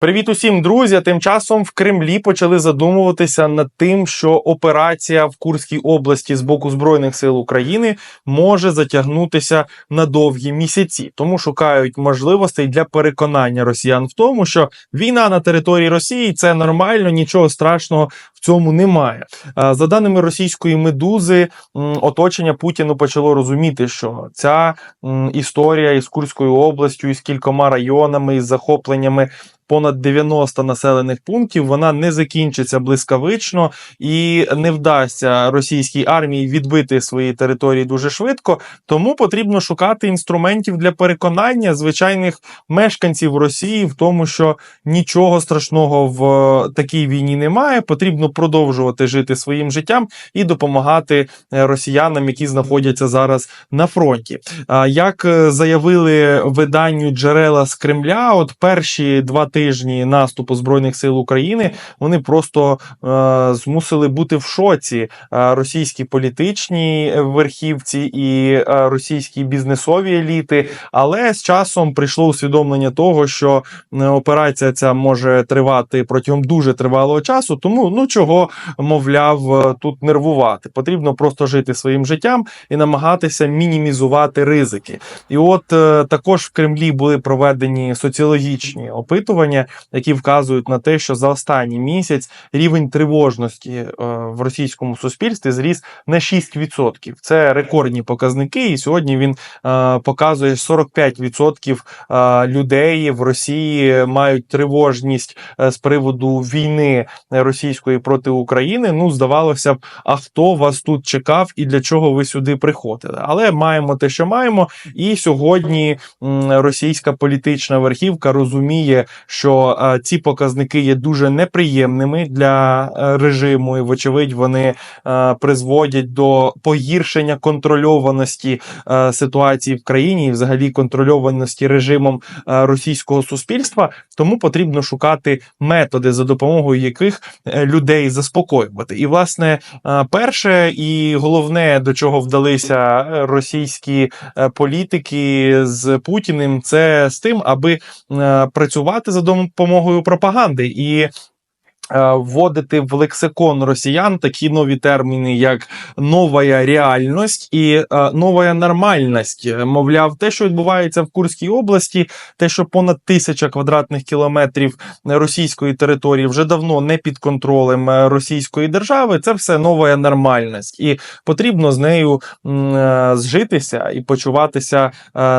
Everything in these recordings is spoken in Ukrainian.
Привіт усім, друзі! Тим часом в Кремлі почали задумуватися над тим, що операція в Курській області з боку Збройних сил України може затягнутися на довгі місяці. Тому шукають можливостей для переконання росіян в тому, що війна на території Росії це нормально, нічого страшного в цьому немає. За даними російської медузи, оточення Путіну почало розуміти, що ця історія із Курською областю, із кількома районами, із захопленнями понад 90 населених пунктів, вона не закінчиться блискавично і не вдасться російській армії відбити свої території дуже швидко. Тому потрібно шукати інструментів для переконання звичайних мешканців Росії в тому, що нічого страшного в е, такій війні немає. Потрібно продовжувати жити своїм життям і допомагати е, росіянам, які знаходяться зараз на фронті. Як е, заявили виданню джерела з Кремля, от перші два тижні наступу збройних сил України вони просто е, змусили бути в шоці е, російські політичні верхівці і е, російські бізнесові еліти. Але з часом прийшло усвідомлення того, що е, операція ця може тривати протягом дуже тривалого часу. Тому ну чого мовляв тут нервувати. Потрібно просто жити своїм життям і намагатися мінімізувати ризики. І от також в Кремлі були проведені соціологічні опитування, які вказують на те, що за останній місяць рівень тривожності е, в російському суспільстві зріс на 6%. Це рекордні показники, і сьогодні він е, показує 45% е, людей в Росії мають тривожність з приводу війни російської проти України. Ну, здавалося б, а хто вас тут чекав і для чого ви сюди приходили? Але маємо те, що маємо, і сьогодні російська політична верхівка розуміє, що е, ці показники є дуже неприємними для е, режиму, і вочевидь вони е, призводять до погіршення контрольованості ситуації в країні і взагалі контрольованості режимом російського суспільства. Тому потрібно шукати методи, за допомогою яких людей заспокоювати. І власне, перше і головне, до чого вдалися російські політики з Путіним, це з тим, аби працювати за допомогою пропаганди і. Е, Вводити в лексикон росіян такі нові терміни, як нова реальність і е, нова нормальність. Е, Мовляв, те, що відбувається в Курській області, те, що понад тисяча квадратних кілометрів російської території вже давно не під контролем російської держави, це все нова нормальність, і потрібно з нею зжитися і почуватися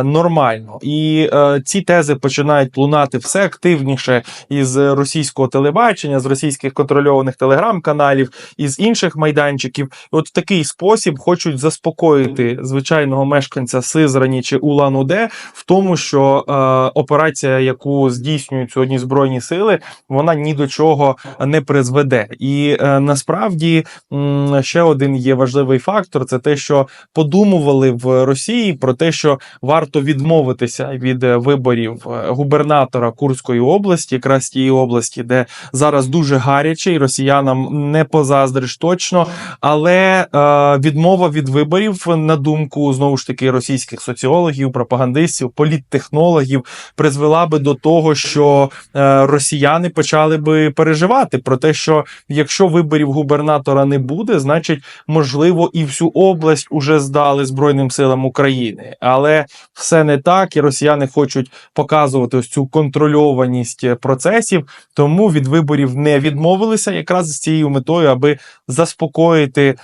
нормально. І ці тези починають лунати все активніше із російського телебачення, з російських контрольованих телеграм-каналів, із інших майданчиків. І от в такий спосіб хочуть заспокоїти звичайного мешканця Сизрані чи Улан-Уде в тому, що е, операція, яку здійснюють сьогодні збройні сили, вона ні до чого не призведе. І е, насправді м, ще один є важливий фактор: це те, що подумували в Росії про те, що варто відмовитися від е, виборів е, губернатора Курської області, якраз тієї області, де зараз дуже гаряче, і росіянам не позаздриш точно. Але е, відмова від виборів, на думку знову ж таки російських соціологів, пропагандистів, політтехнологів, призвела би до того, що е, росіяни почали би переживати про те, що якщо виборів губернатора не буде, значить, можливо, і всю область уже здали Збройним силам України. Але все не так, і росіяни хочуть показувати ось цю контрольованість е, процесів, тому від виборів не відмовилися, якраз з цією метою, аби заспокоїти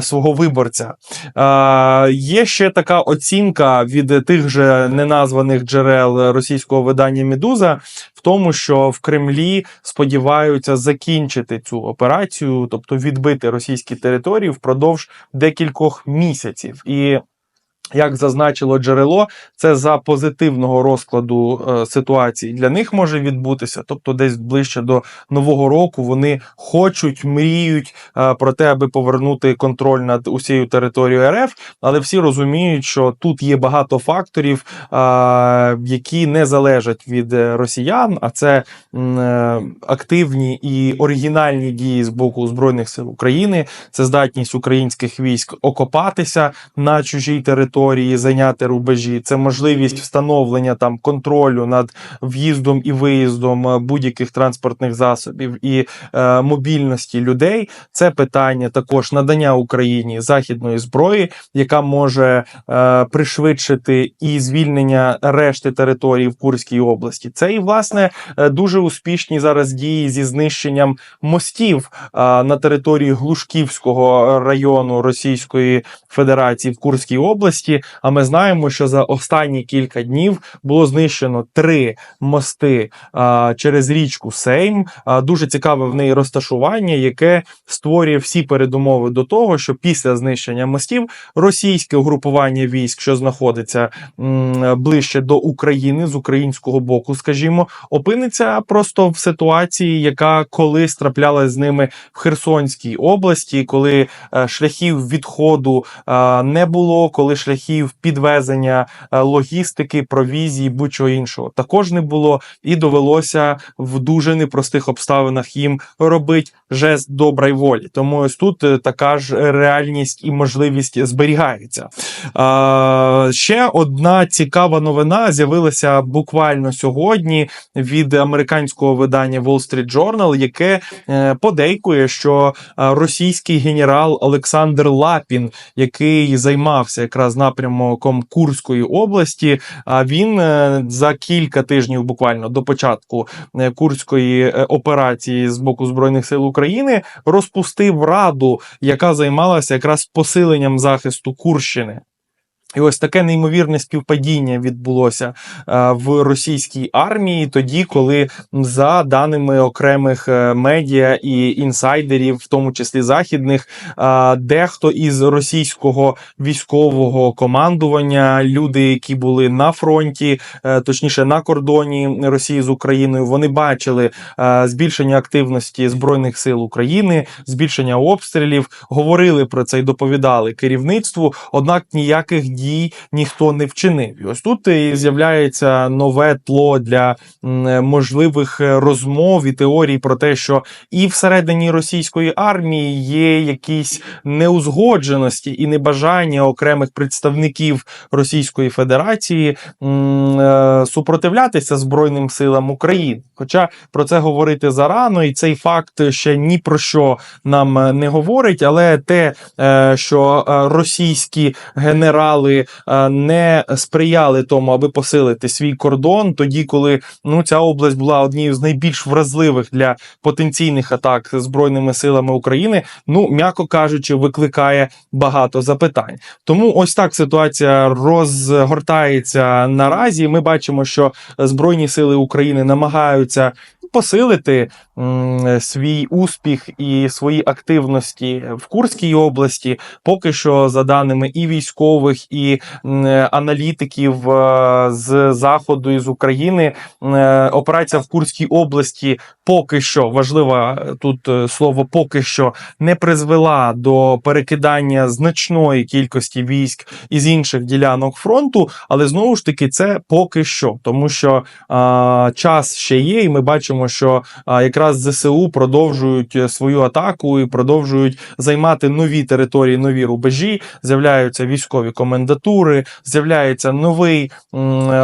свого виборця. Є ще така оцінка від тих же неназваних джерел російського видання Медуза в тому, що в Кремлі сподіваються закінчити цю операцію, тобто відбити російські території впродовж декількох місяців. І як зазначило джерело, це за позитивного розкладу е, ситуації для них може відбутися. Тобто, десь ближче до нового року вони хочуть, мріють е, про те, аби повернути контроль над усією територією РФ, але всі розуміють, що тут є багато факторів, е, які не залежать від росіян, а це активні і оригінальні дії з боку збройних сил України, це здатність українських військ окопатися на чужій території території, зайняти рубежі, це можливість встановлення там контролю над в'їздом і виїздом е, будь-яких транспортних засобів і е, мобільності людей. Це питання також надання Україні західної зброї, яка може е, пришвидшити і звільнення решти територій в Курській області. Це і власне е, дуже успішні зараз дії зі знищенням мостів е, на території Глушківського району Російської Федерації в Курській області. А ми знаємо, що за останні кілька днів було знищено три мости а, через річку Сейм. А, дуже цікаве в неї розташування, яке створює всі передумови до того, що після знищення мостів російське угрупування військ, що знаходиться м, ближче до України з українського боку, скажімо, опиниться просто в ситуації, яка колись траплялась з ними в Херсонській області, коли е, шляхів відходу е, не було, коли шляхів підвезення е, логістики, провізії, будь-чого іншого. Також не було, і довелося в дуже непростих обставинах їм робити жест доброї волі. Тому ось тут е, така ж реальність і можливість зберігається. Е, ще одна цікава новина з'явилася буквально сьогодні від американського видання Wall Street Journal, яке е, подейкує, що е, російський генерал Олександр Лапін, який займався якраз напрямком Курської області, а він е, за кілька тижнів, буквально до початку е, курської е, операції з боку збройних сил України, розпустив раду, яка займалася якраз посиленням захисту Курщини. І ось таке неймовірне співпадіння відбулося е, в російській армії тоді, коли за даними окремих е, медіа і інсайдерів, в тому числі західних, е, дехто із російського військового командування, люди, які були на фронті, точніше на кордоні Росії з Україною, вони бачили збільшення активності збройних сил України, збільшення обстрілів, говорили про це і доповідали керівництву. Однак ніяких дій ніхто не вчинив. І ось тут і з'являється нове тло для можливих е, розмов і теорій про те, що і всередині російської армії є якісь неузгодженості і небажання окремих представників Російської Федерації е, супротивлятися Збройним силам України. Хоча про це говорити зарано, і цей факт ще ні про що нам е, не говорить, але те, е, що е, російські генерали не сприяли тому, аби посилити свій кордон, тоді, коли ну ця область була однією з найбільш вразливих для потенційних атак збройними силами України, ну м'яко кажучи, викликає багато запитань. Тому ось так ситуація розгортається наразі. Ми бачимо, що збройні сили України намагаються посилити свій успіх і свої активності в Курській області. Поки що, за даними і військових, і аналітиків е, з заходу і з України, е, операція в Курській області поки що важливо тут е, слово поки що не призвела до перекидання значної кількості військ із інших ділянок фронту, але знову ж таки це поки що, тому що а, час ще є, і ми бачимо, що а, якраз ЗСУ продовжують е, свою атаку і продовжують займати нові території, нові рубежі. З'являються військові комендатури, з'являється новий е,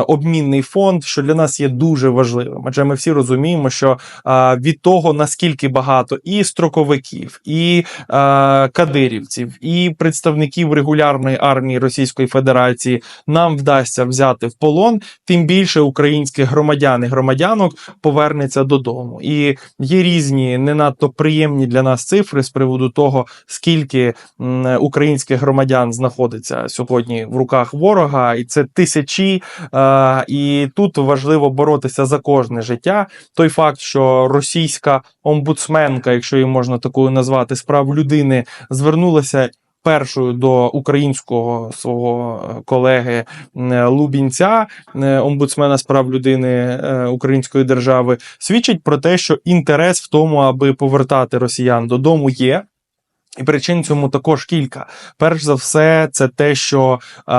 обмінний фонд, що для нас є дуже важливим. Адже ми всі розуміємо, що а, від того наскільки багато і строковиків, і кадирівців, і представників регулярної армії Російської Федерації нам вдасться взяти в полон, тим більше українських громадян і громадянок повернеться додому. І є різні не надто приємні для нас цифри з приводу того, скільки українських громадян знаходиться сьогодні в руках ворога, і це тисячі. І тут важливо боротися за кожне життя. Той факт, що російська омбудсменка, якщо її можна такою назвати, з прав людини звернулася. Першою до українського свого е, колеги е, Лубінця, е, омбудсмена з прав людини Української держави, свідчить про те, що інтерес в тому, аби повертати росіян додому, є. І причин цьому також кілька. Перш за все, це те, що е,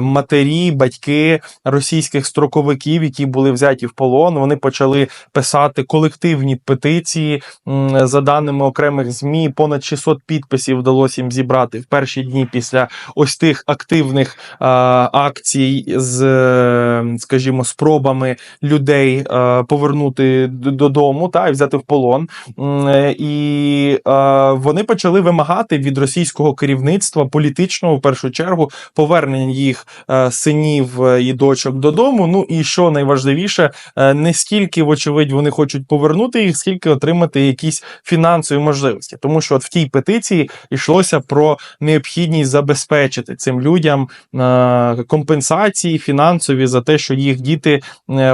матері, батьки російських строковиків, які були взяті в полон, вони почали писати колективні петиції. За даними окремих змі, понад 600 підписів вдалося їм зібрати в перші дні після ось тих активних е, акцій з, скажімо, спробами людей е, повернути додому та і взяти в полон. Е, І е, вони почали вимагати від російського керівництва політичного в першу чергу повернення їх е, синів е, і дочок додому. Ну і що найважливіше, е, не скільки, вочевидь, вони хочуть повернути їх, скільки отримати якісь фінансові можливості. Тому що от в тій петиції йшлося про необхідність забезпечити цим людям компенсації фінансові за те, що їх діти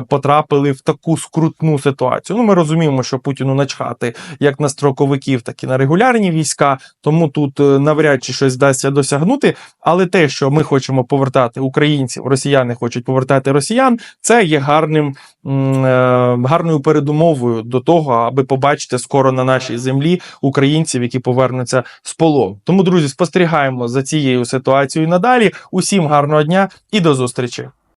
потрапили в таку скрутну ситуацію. Ну, ми розуміємо, що Путіну начхати як на строковиків, так і на регулярні війська. Тому тут е, навряд чи щось вдасться досягнути. Але те, що ми хочемо повертати українців, росіяни хочуть повертати росіян, це є гарним е, гарною передумовою до того, аби побачити скоро на нашій землі українців, які повернуться з полону. Тому, друзі, спостерігаємо за цією ситуацією надалі. Усім гарного дня і до зустрічі.